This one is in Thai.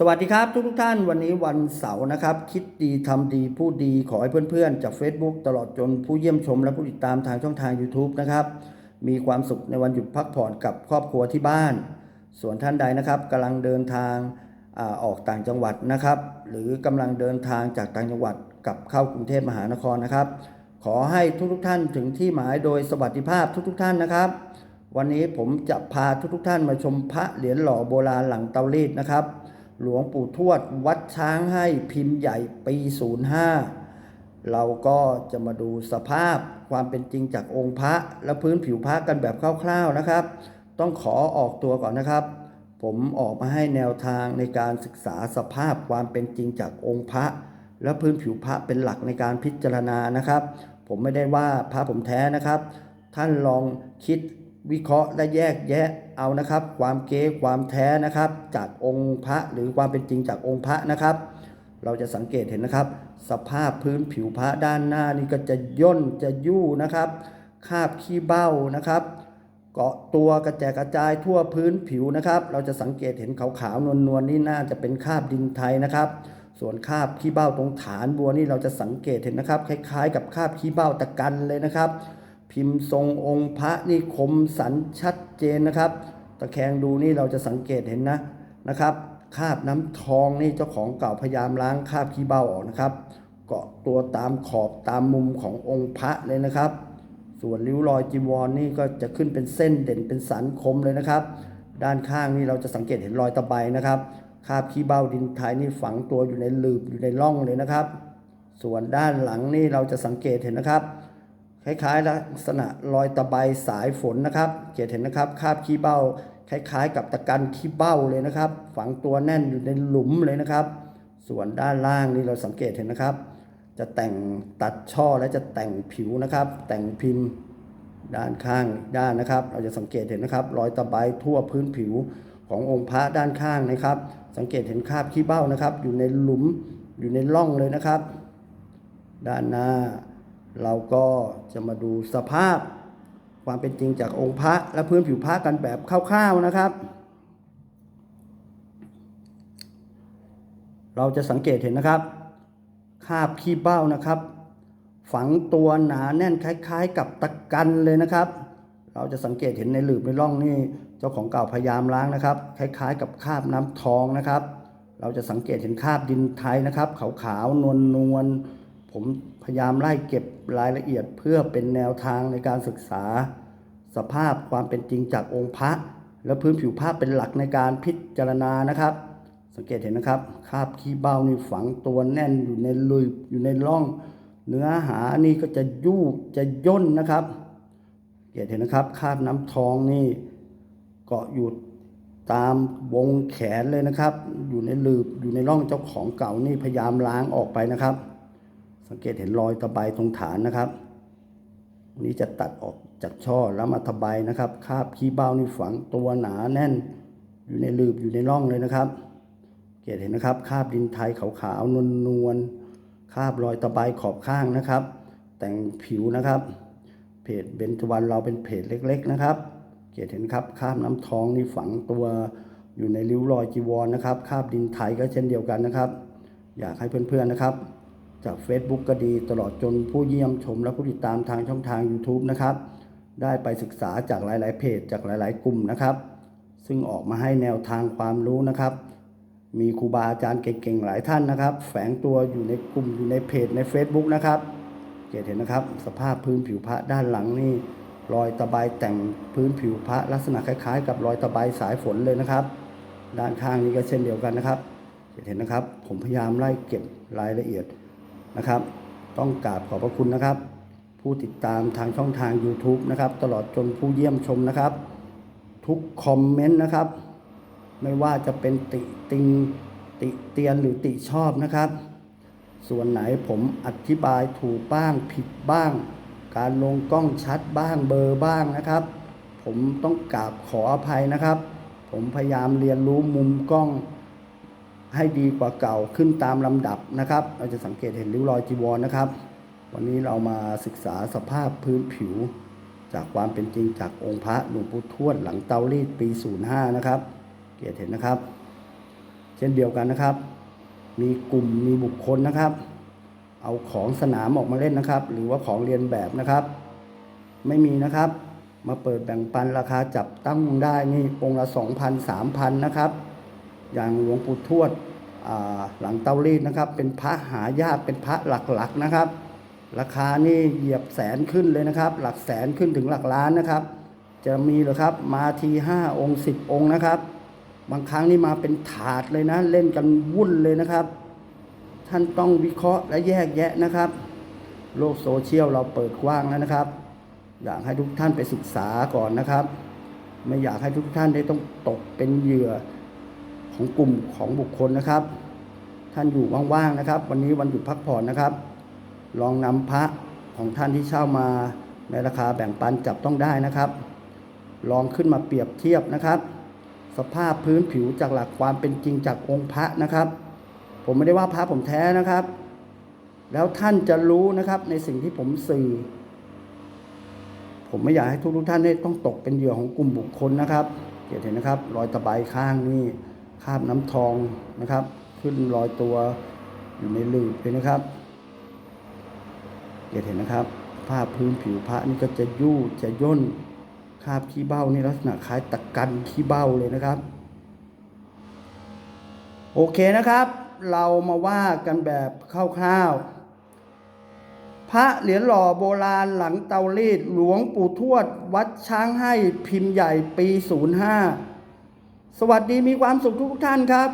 สวัสดีครับทุกทุกท่านวันนี้วันเสาร์นะครับ คิดดีทำดีพูดดีขอให้เพื่อนๆ จาก Facebook ตลอดจนผู้เยี่ยมชมและผู้ติดตามทางช่องทาง YouTube นะครับ มีความสุขในวันหยุดพักผ่อนกับครอบครัวที่บ้าน ส่วนท่านใดนะครับกำลังเดินทางอออกต่างจังหวัดนะครับ หรือกำลังเดินทางจากต่างจังหวัดกลับเข้ากรุงเทพมหานครนะครับ ขอให้ทุกๆท่านถึงที่หมายโดยสวัสดิภาพทุกๆท่านนะครับ วันนี้ผมจะพาทุกๆท่านมาชมพระเหรียญหล่อโบราณหลังเตารีดนะครับ หลวงปู่ทวดวัดช้างให้พิมพ์ใหญ่ปี 05 เราก็จะมาดูสภาพความเป็นจริงจากองค์พระและพื้นผิวพระกันแบบคร่าวๆนะครับ ต้องขอออกตัวก่อนนะครับ ผมออกมาให้แนวทางในการศึกษาสภาพความเป็นจริงจากองค์พระและพื้นผิวพระเป็นหลักในการพิจารณานะครับ ผมไม่ได้ว่าพระผมแท้นะครับ ท่านลองคิด วิเคราะห์และแยกแยะเอานะครับ ความเก๊ความแท้นะครับ จากองค์พระหรือความเป็นจริงจากองค์พระนะครับ เราจะสังเกตเห็นนะครับ สภาพพื้นผิวพระด้านหน้านี่ก็จะย่นจะยู่นะครับคาบขี้เบ้านะครับ เกาะตัวกระจกระจายทั่วพื้นผิวนะครับ เราจะสังเกตเห็นขาวๆนวลๆนี่น่าจะเป็นคาบดินไทยนะครับส่วนคาบขี้เบ้าตรงฐานบัวนี่เราจะสังเกตเห็นนะครับ คล้ายๆ กับคาบขี้เบ้าตะกันเลยนะครับ พิมพ์ทรงองค์พระนี่คมสันชัดเจนนะครับ ตะแคงดูนี่เราจะสังเกตเห็นนะนะครับคาบน้ำทองนี่เจ้าของเก่าพยายามล้างคาบขี้เบ้าออกนะครับ เกาะตัวตามขอบตามมุมขององค์พระเลยนะครับ ส่วนริ้วรอยจีวรนี่ก็จะขึ้นเป็นเส้นเด่นเป็นสันคมเลยนะครับ ด้านข้างนี่เราจะสังเกตเห็นรอยตะไบนะครับคาบขี้เบ้าดินไทยนี่ฝังตัวอยู่ในหลืบอยู่ในร่องเลยนะครับ ส่วนด้านหลังนี่เราจะสังเกตเห็นนะครับ คล้ายๆ ลักษณะรอยตะไบสายฝนนะครับเกตเห็นนะครับคาบขี้เบ้า คล้ายๆ กับตะกันขี้เบ้าเลยนะครับ ฝังตัวแน่นอยู่ในหลุมเลยนะครับ ส่วนด้านล่างนี่เราสังเกตเห็นนะครับ จะแต่งตัดช่อและจะแต่งผิวนะครับ แต่งพิมพ์ด้านข้างด้านนะครับ เราจะสังเกตเห็นนะครับ รอยตะไบทั่วพื้นผิวขององค์พระด้านข้างนะครับ สังเกตเห็นคาบขี้เบ้านะครับ อยู่ในหลุมอยู่ในร่องเลยนะครับ ด้านหน้า เราก็จะมาดูสภาพความเป็นจริงจากองค์พระและพื้นผิวพระกันแบบคร่าวๆนะครับ เราจะสังเกตเห็นนะครับ คาบขี้เบ้านะครับ ฝังตัวหนาแน่นคล้าย ๆ กับตะกันเลยนะครับ เราจะสังเกตเห็นในหลืบในร่องนี่เจ้าของเก่าพยายามล้างนะครับ คล้าย ๆ กับคาบน้ำทองนะครับ เราจะสังเกตเห็นคาบดินไทยนะครับ ขาวๆนวลๆ ผมพยายามไล่เก็บรายละเอียดเพื่อเป็นแนวทางในการศึกษา สภาพความเป็นจริงจากองค์พระ และพื้นผิวภาพเป็นหลักในการพิจารณานะครับ สังเกตเห็นนะครับคาบขี้เบ้านี่ฝังตัวแน่นอยู่ในลุยอยู่ในร่อง เนื้อหานี่ก็จะยุบจะย่นนะครับสังเกตเห็นนะครับคาบน้ำทองนี่เกาะอยู่ตามวงแขนเลยนะครับ อยู่ในลืบอยู่ในร่องเจ้าของเก่านี่พยายามล้างออกไปนะครับ สังเกตเห็นรอยตะไบตรงฐานนะครับวันนี้จะตัดออกจากช่อแล้วมาตะไบนะครับ คาบขี้เบ้านี่ฝังตัวหนาแน่น อยู่ในลืบอยู่ในร่องเลยนะครับเกตเห็นนะครับ คาบดินไทยขาวๆนวลๆคาบรอยตะไบขอบข้างนะครับ แต่งผิวนะครับ เพจเบญจวรรณเราเป็นเพจเล็ก ๆ นะครับเกตเห็นครับคาบน้ำท้องนี่ฝังตัวอยู่ในริ้วรอยจีวรนะครับ คาบดินไทยก็เช่นเดียวกันนะครับ อยากให้เพื่อนๆนะครับ จาก Facebook ก็ดีตลอดจนผู้เยี่ยมชมและผู้ติดตามทางช่องทาง YouTube นะครับ ได้ไปศึกษาจากหลาย ๆ เพจจากหลาย ๆ กลุ่มนะครับ ซึ่งออกมาให้แนวทางความรู้นะครับ มีครูบาอาจารย์เก่ง ๆ หลายท่านนะครับ แฝงตัวอยู่ในกลุ่มอยู่ในเพจใน Facebook นะครับเกตเห็นนะครับ สภาพพื้นผิวพระด้านหลังนี่รอยตะไบแต่งพื้นผิวพระลักษณะคล้าย ๆ กับรอยตะไบสายฝนเลยนะครับ ด้านข้างนี้ก็เช่นเดียวกันนะครับเกตเห็นนะครับ ผมพยายามไล่เก็บรายละเอียด นะครับ ต้องกราบขอบพระคุณนะครับ ผู้ติดตามทางช่องทาง YouTube นะครับ ตลอดจนผู้เยี่ยมชมนะครับ ทุกคอมเมนต์นะครับ ไม่ว่าจะเป็นติติงติเตียนหรือติชอบนะครับ ส่วนไหนผมอธิบายถูกบ้างผิดบ้าง การลงกล้องชัดบ้างเบอร์บ้างนะครับ ผมต้องกราบขออภัยนะครับ ผมพยายามเรียนรู้มุมกล้อง ให้ดีกว่าเก่าขึ้นตามลำดับนะครับ เราจะสังเกตเห็นริ้วรอยจีวรนะครับ วันนี้เรามาศึกษาสภาพพื้นผิว จากความเป็นจริงจากองค์พระหลวงปู่ทวดหลังเตารีดปี 05 นะครับ เกียรติเห็นนะครับ เช่นเดียวกันนะครับ มีกลุ่มมีบุคคลนะครับ เอาของสนามออกมาเล่นนะครับ หรือว่าของเรียนแบบนะครับ ไม่มีนะครับ มาเปิดแบ่งปันราคาจับตั้งได้นี่องค์ละ 2,000 3,000 นะครับ อย่างหลวงปู่ทวดหลังเตารีดนะครับ เป็นพระหายากเป็นพระหลักๆนะครับ ราคานี่เหยียบแสนขึ้นเลยนะครับ หลักแสนขึ้นถึงหลักล้านนะครับ จะมีหรือครับมาทีห้าองค์สิบองค์นะครับ บางครั้งนี่มาเป็นถาดเลยนะ เล่นกันวุ่นเลยนะครับ ท่านต้องวิเคราะห์และแยกแยะนะครับ โลกโซเชียลเราเปิดกว้างแล้วนะครับ อยากให้ทุกท่านไปศึกษาก่อนนะครับ ไม่อยากให้ทุกท่านได้ต้องตกเป็นเหยื่อ ของกลุ่มของบุคคลนะครับ ท่านอยู่ว่างๆนะครับ วันนี้วันหยุดพักผ่อนนะครับ ลองนำพระของท่านที่เช่ามาในราคาแบ่งปันจับต้องได้นะครับ ลองขึ้นมาเปรียบเทียบนะครับ สภาพพื้นผิวจากหลักความเป็นจริงจากองค์พระนะครับ ผมไม่ได้ว่าพระผมแท้นะครับ แล้วท่านจะรู้นะครับในสิ่งที่ผมสื่อ ผมไม่อยากให้ทุกทุกท่านได้ต้องตกเป็นเหยื่อของกลุ่มบุคคลนะครับเห็นนะครับ รอยตะไบข้างนี่ คาบน้ำทองนะครับ ขึ้นรอยตัวอยู่ในหลืบเลยนะครับเห็นนะครับ ภาพพื้นผิวพระนี่ก็จะยู่จะย่นคาบขี้เบ้านี่ลักษณะคล้ายตะกันขี้เบ้าเลยนะครับ โอเคนะครับ เรามาว่ากันแบบคร่าวๆพระเหรียญหล่อโบราณหลังเตารีดหลวงปู่ทวด วัดช้างให้พิมพ์ใหญ่ปี 05 สวัสดีมีความสุขทุกท่านครับ